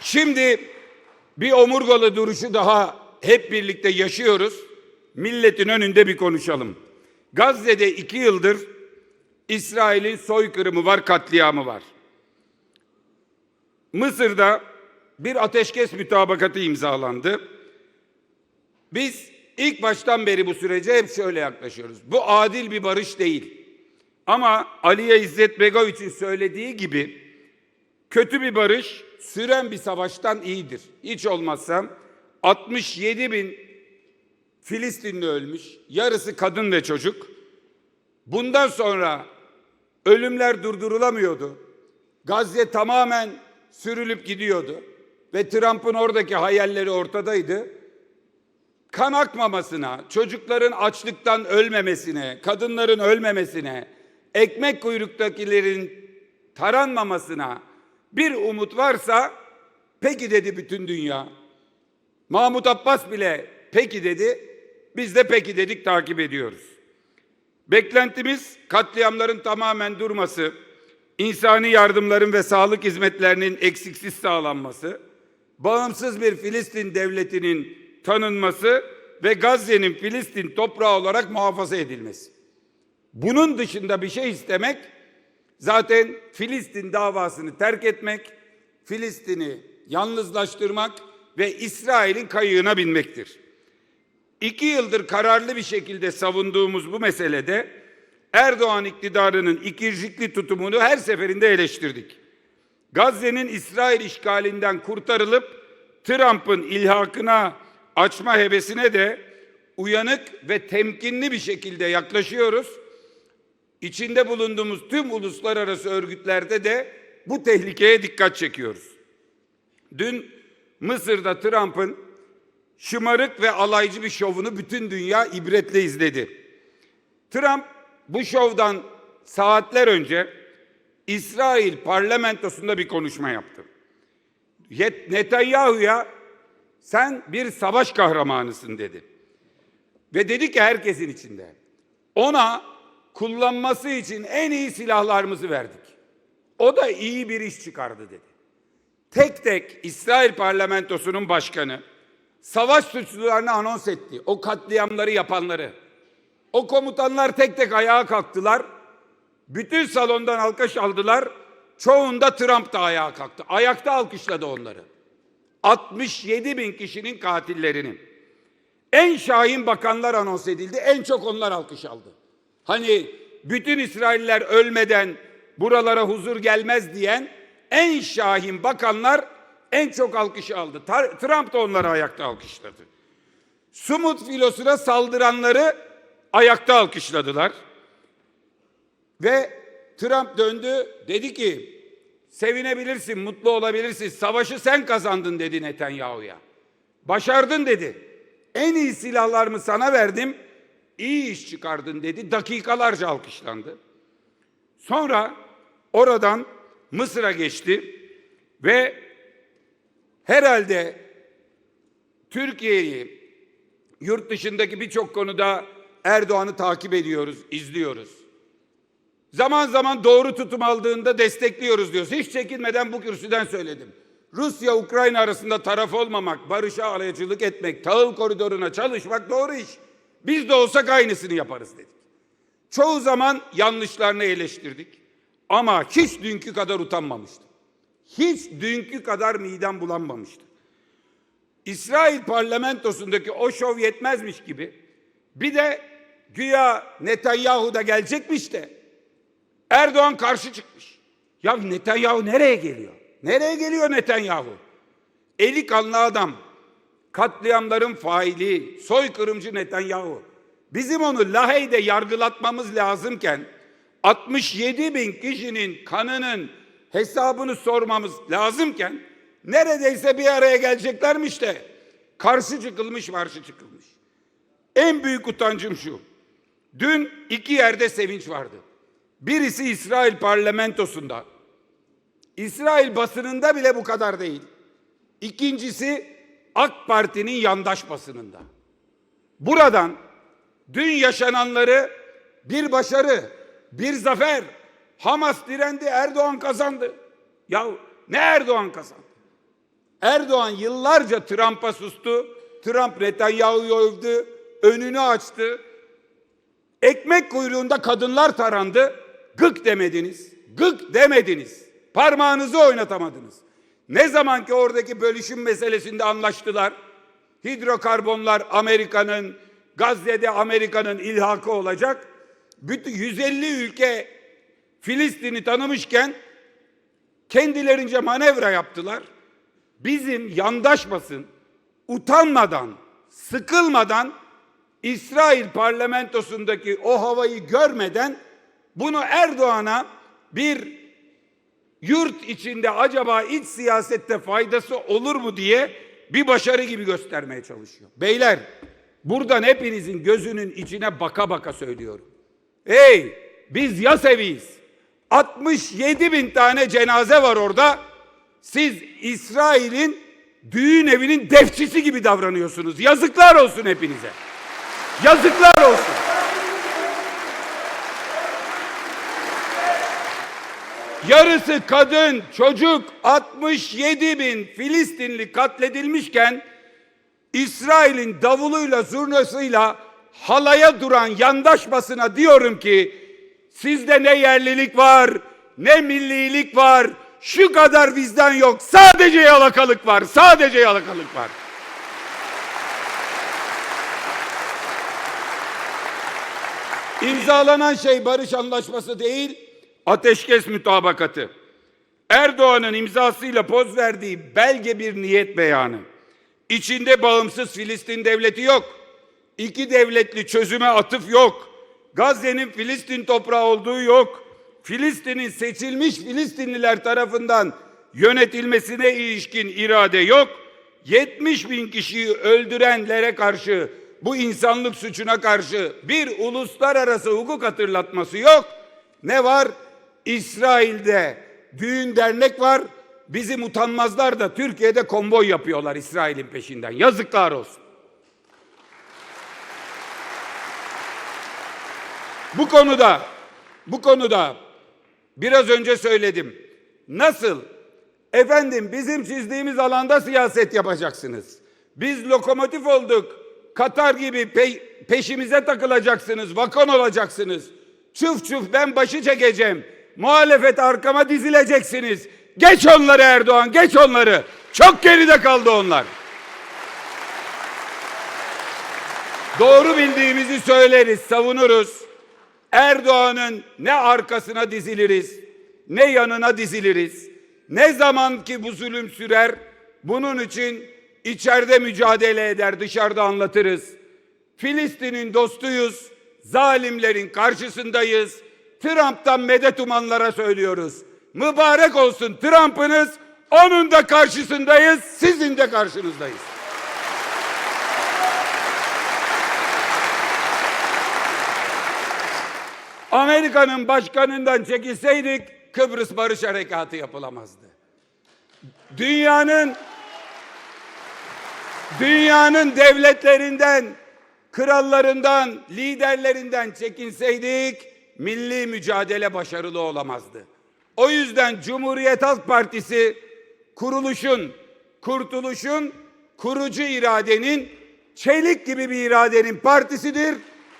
Şimdi bir omurgalı duruşu daha hep birlikte yaşıyoruz. Milletin önünde bir konuşalım. Gazze'de iki yıldır İsrail'in soykırımı var, katliamı var. Mısır'da bir ateşkes mütabakatı imzalandı. Biz ilk baştan beri bu sürece hep şöyle yaklaşıyoruz. Bu adil bir barış değil. Ama Aliye İzzet Begoviç'in söylediği gibi kötü bir barış süren bir savaştan iyidir. Hiç olmazsa 67 bin Filistinli ölmüş, yarısı kadın ve çocuk. Bundan sonra ölümler durdurulamıyordu. Gazze tamamen sürülüp gidiyordu ve Trump'ın oradaki hayalleri ortadaydı. Kan akmamasına, çocukların açlıktan ölmemesine, kadınların ölmemesine, ekmek kuyruktakilerin taranmamasına bir umut varsa peki dedi bütün dünya. Mahmut Abbas bile peki dedi. Biz de peki dedik takip ediyoruz. Beklentimiz katliamların tamamen durması, insani yardımların ve sağlık hizmetlerinin eksiksiz sağlanması, bağımsız bir Filistin devletinin tanınması ve Gazze'nin Filistin toprağı olarak muhafaza edilmesi. Bunun dışında bir şey istemek zaten Filistin davasını terk etmek, Filistin'i yalnızlaştırmak ve İsrail'in kayığına binmektir. İki yıldır kararlı bir şekilde savunduğumuz bu meselede Erdoğan iktidarının ikircikli tutumunu her seferinde eleştirdik. Gazze'nin İsrail işgalinden kurtarılıp Trump'ın ilhakına açma hevesine de uyanık ve temkinli bir şekilde yaklaşıyoruz. İçinde bulunduğumuz tüm uluslararası örgütlerde de bu tehlikeye dikkat çekiyoruz. Dün Mısır'da Trump'ın şımarık ve alaycı bir şovunu bütün dünya ibretle izledi. Trump bu şovdan saatler önce İsrail parlamentosunda bir konuşma yaptı. Netanyahu'ya sen bir savaş kahramanısın dedi. Ve dedi ki herkesin içinde ona kullanması için en iyi silahlarımızı verdik. O da iyi bir iş çıkardı dedi. Tek tek İsrail parlamentosunun başkanı savaş suçlularını anons etti. O katliamları yapanları. O komutanlar tek tek ayağa kalktılar. Bütün salondan alkış aldılar. Çoğunda Trump da ayağa kalktı. Ayakta alkışladı onları. 67 bin kişinin katillerini. En şahin bakanlar anons edildi. En çok onlar alkış aldı. Hani bütün İsrailler ölmeden buralara huzur gelmez diyen en şahin bakanlar en çok alkışı aldı. Trump da onları ayakta alkışladı. Sumut filosuna saldıranları ayakta alkışladılar. Ve Trump döndü dedi ki sevinebilirsin, mutlu olabilirsin. Savaşı sen kazandın dedi Netanyahu'ya. Başardın dedi. En iyi silahlarımı sana verdim. İyi iş çıkardın dedi. Dakikalarca alkışlandı. Sonra oradan Mısır'a geçti ve herhalde Türkiye'yi yurt dışındaki birçok konuda Erdoğan'ı takip ediyoruz, izliyoruz. Zaman zaman doğru tutum aldığında destekliyoruz diyoruz. Hiç çekinmeden bu kürsüden söyledim. Rusya Ukrayna arasında taraf olmamak, barışa aracılık etmek, tahıl koridoruna çalışmak doğru iş. Biz de olsak aynısını yaparız dedik. Çoğu zaman yanlışlarını eleştirdik. Ama hiç dünkü kadar utanmamıştı. Hiç dünkü kadar midem bulanmamıştı. İsrail parlamentosundaki o şov yetmezmiş gibi bir de güya Netanyahu da gelecekmiş de Erdoğan karşı çıkmış. Ya Netanyahu nereye geliyor? Nereye geliyor Netanyahu? Eli kanlı adam, katliamların faili, soykırımcı Netanyahu. Bizim onu Lahey'de yargılatmamız lazımken 67 bin kişinin kanının hesabını sormamız lazımken neredeyse bir araya geleceklermiş de karşı çıkılmış, karşı çıkılmış. En büyük utancım şu. Dün iki yerde sevinç vardı. Birisi İsrail parlamentosunda. İsrail basınında bile bu kadar değil. İkincisi AK Parti'nin yandaş basınında. Buradan dün yaşananları bir başarı, bir zafer. Hamas direndi, Erdoğan kazandı. Ya ne Erdoğan kazandı? Erdoğan yıllarca Trump'a sustu. Trump Netanyahu'yu övdü, önünü açtı. Ekmek kuyruğunda kadınlar tarandı. Gık demediniz. Gık demediniz. Parmağınızı oynatamadınız. Ne zaman ki oradaki bölüşüm meselesinde anlaştılar. Hidrokarbonlar Amerika'nın, Gazze'de Amerika'nın ilhakı olacak. Bütün 150 ülke Filistin'i tanımışken kendilerince manevra yaptılar. Bizim yandaş basın utanmadan, sıkılmadan İsrail parlamentosundaki o havayı görmeden bunu Erdoğan'a bir yurt içinde acaba iç siyasette faydası olur mu diye bir başarı gibi göstermeye çalışıyor. Beyler buradan hepinizin gözünün içine baka baka söylüyorum. Hey biz Yaseviyiz. 67 bin tane cenaze var orada. Siz İsrail'in düğün evinin defçisi gibi davranıyorsunuz. Yazıklar olsun hepinize. Yazıklar olsun. Yarısı kadın, çocuk 67 bin Filistinli katledilmişken İsrail'in davuluyla zurnasıyla halaya duran yandaş basına diyorum ki sizde ne yerlilik var ne millilik var şu kadar bizden yok sadece yalakalık var sadece yalakalık var. İmzalanan şey barış anlaşması değil, ateşkes mütabakatı. Erdoğan'ın imzasıyla poz verdiği belge bir niyet beyanı. İçinde bağımsız Filistin devleti yok. İki devletli çözüme atıf yok. Gazze'nin Filistin toprağı olduğu yok. Filistin'in seçilmiş Filistinliler tarafından yönetilmesine ilişkin irade yok. 70 bin kişiyi öldürenlere karşı bu insanlık suçuna karşı bir uluslararası hukuk hatırlatması yok. Ne var? İsrail'de düğün dernek var. Bizim utanmazlar da Türkiye'de konvoy yapıyorlar İsrail'in peşinden. Yazıklar olsun. Bu konuda bu konuda biraz önce söyledim. Nasıl efendim bizim çizdiğimiz alanda siyaset yapacaksınız. Biz lokomotif olduk. Katar gibi pe- peşimize takılacaksınız, vakon olacaksınız. Çuf çuf ben başı çekeceğim. Muhalefet arkama dizileceksiniz. Geç onları Erdoğan, geç onları. Çok geride kaldı onlar. Doğru bildiğimizi söyleriz, savunuruz. Erdoğan'ın ne arkasına diziliriz, ne yanına diziliriz. Ne zaman ki bu zulüm sürer, bunun için içeride mücadele eder, dışarıda anlatırız. Filistin'in dostuyuz, zalimlerin karşısındayız. Trump'tan medet umanlara söylüyoruz. Mübarek olsun Trump'ınız, onun da karşısındayız, sizin de karşınızdayız. Amerika'nın başkanından çekilseydik Kıbrıs Barış Harekatı yapılamazdı. Dünyanın dünyanın devletlerinden, krallarından, liderlerinden çekinseydik milli mücadele başarılı olamazdı. O yüzden Cumhuriyet Halk Partisi kuruluşun, kurtuluşun, kurucu iradenin, çelik gibi bir iradenin partisidir.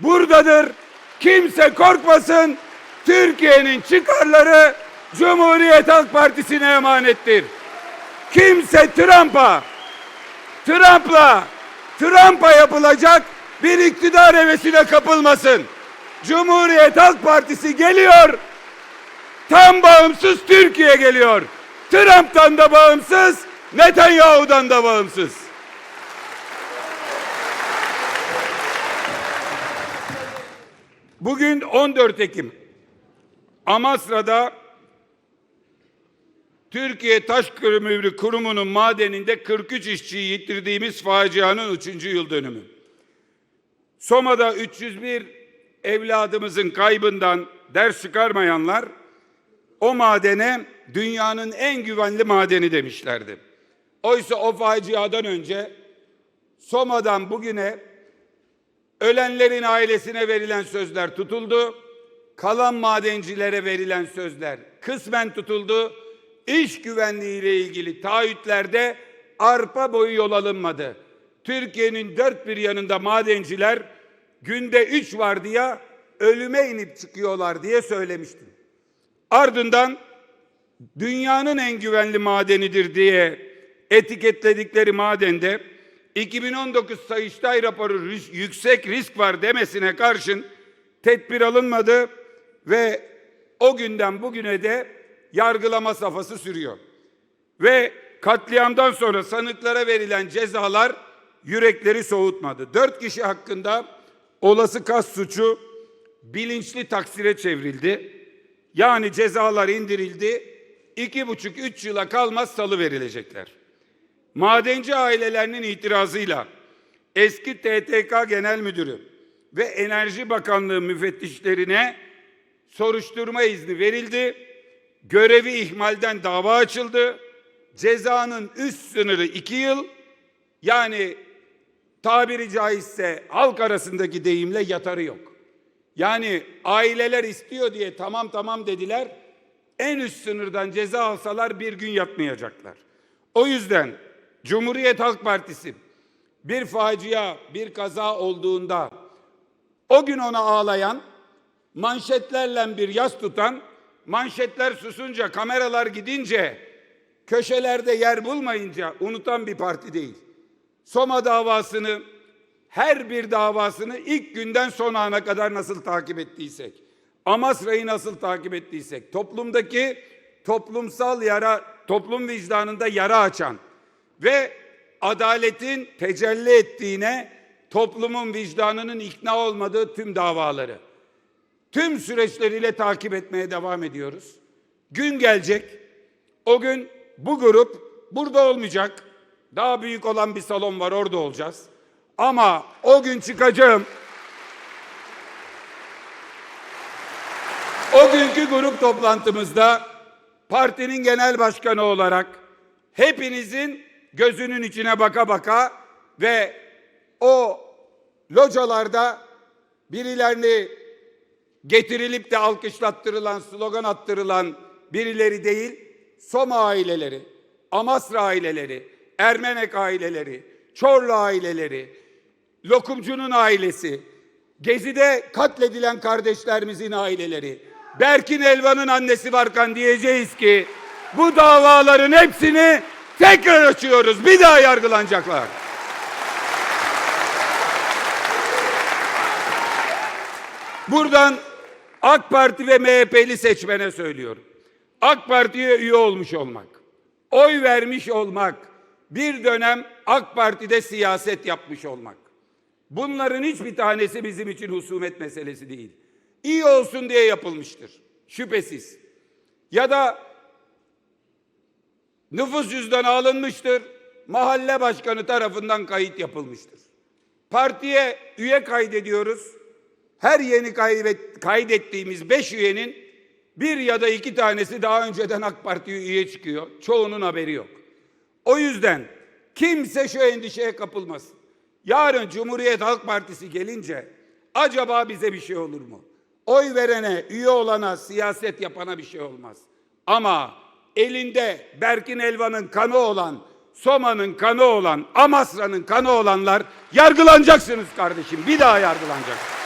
Buradadır. Kimse korkmasın. Türkiye'nin çıkarları Cumhuriyet Halk Partisi'ne emanettir. Kimse Trump'a, Trump'la, Trump'a yapılacak bir iktidar hevesine kapılmasın. Cumhuriyet Halk Partisi geliyor. Tam bağımsız Türkiye geliyor. Trump'tan da bağımsız, Netanyahu'dan da bağımsız. Bugün 14 Ekim. Amasra'da Türkiye Taş Kömürü Kurumu'nun madeninde 43 işçiyi yitirdiğimiz facianın 3. yıl dönümü. Soma'da 301 evladımızın kaybından ders çıkarmayanlar o madene dünyanın en güvenli madeni demişlerdi. Oysa o faciadan önce Soma'dan bugüne ölenlerin ailesine verilen sözler tutuldu. Kalan madencilere verilen sözler kısmen tutuldu. İş güvenliği ile ilgili taahhütlerde arpa boyu yol alınmadı. Türkiye'nin dört bir yanında madenciler günde üç var diye ölüme inip çıkıyorlar diye söylemiştim. Ardından dünyanın en güvenli madenidir diye etiketledikleri madende 2019 Sayıştay raporu yüksek risk var demesine karşın tedbir alınmadı ve o günden bugüne de yargılama safhası sürüyor. Ve katliamdan sonra sanıklara verilen cezalar yürekleri soğutmadı. Dört kişi hakkında olası kas suçu bilinçli taksire çevrildi. Yani cezalar indirildi. İki buçuk, üç yıla kalmaz salı verilecekler. Madenci ailelerinin itirazıyla eski TTK Genel Müdürü ve Enerji Bakanlığı müfettişlerine soruşturma izni verildi. Görevi ihmalden dava açıldı. Cezanın üst sınırı iki yıl. Yani tabiri caizse halk arasındaki deyimle yatarı yok. Yani aileler istiyor diye tamam tamam dediler. En üst sınırdan ceza alsalar bir gün yatmayacaklar. O yüzden Cumhuriyet Halk Partisi bir facia, bir kaza olduğunda o gün ona ağlayan, manşetlerle bir yas tutan, manşetler susunca, kameralar gidince, köşelerde yer bulmayınca unutan bir parti değil. Soma davasını, her bir davasını ilk günden son ana kadar nasıl takip ettiysek, Amasra'yı nasıl takip ettiysek, toplumdaki toplumsal yara, toplum vicdanında yara açan ve adaletin tecelli ettiğine toplumun vicdanının ikna olmadığı tüm davaları tüm süreçleriyle takip etmeye devam ediyoruz. Gün gelecek. O gün bu grup burada olmayacak. Daha büyük olan bir salon var orada olacağız. Ama o gün çıkacağım. O günkü grup toplantımızda partinin genel başkanı olarak hepinizin gözünün içine baka baka ve o localarda birilerini getirilip de alkışlattırılan, slogan attırılan birileri değil, Soma aileleri, Amasra aileleri, Ermenek aileleri, Çorlu aileleri, Lokumcu'nun ailesi, Gezi'de katledilen kardeşlerimizin aileleri, Berkin Elvan'ın annesi Barkan diyeceğiz ki bu davaların hepsini tekrar açıyoruz. Bir daha yargılanacaklar. Buradan AK Parti ve MHP'li seçmene söylüyorum. AK Parti'ye üye olmuş olmak, oy vermiş olmak, bir dönem AK Parti'de siyaset yapmış olmak. Bunların hiçbir tanesi bizim için husumet meselesi değil. İyi olsun diye yapılmıştır. Şüphesiz. Ya da nüfus cüzdanı alınmıştır. Mahalle başkanı tarafından kayıt yapılmıştır. Partiye üye kaydediyoruz. Her yeni kaydettiğimiz beş üyenin bir ya da iki tanesi daha önceden AK Parti'ye üye çıkıyor. Çoğunun haberi yok. O yüzden kimse şu endişeye kapılmasın. Yarın Cumhuriyet Halk Partisi gelince acaba bize bir şey olur mu? Oy verene, üye olana, siyaset yapana bir şey olmaz. Ama elinde Berkin Elvan'ın kanı olan, Soma'nın kanı olan, Amasra'nın kanı olanlar yargılanacaksınız kardeşim. Bir daha yargılanacaksınız.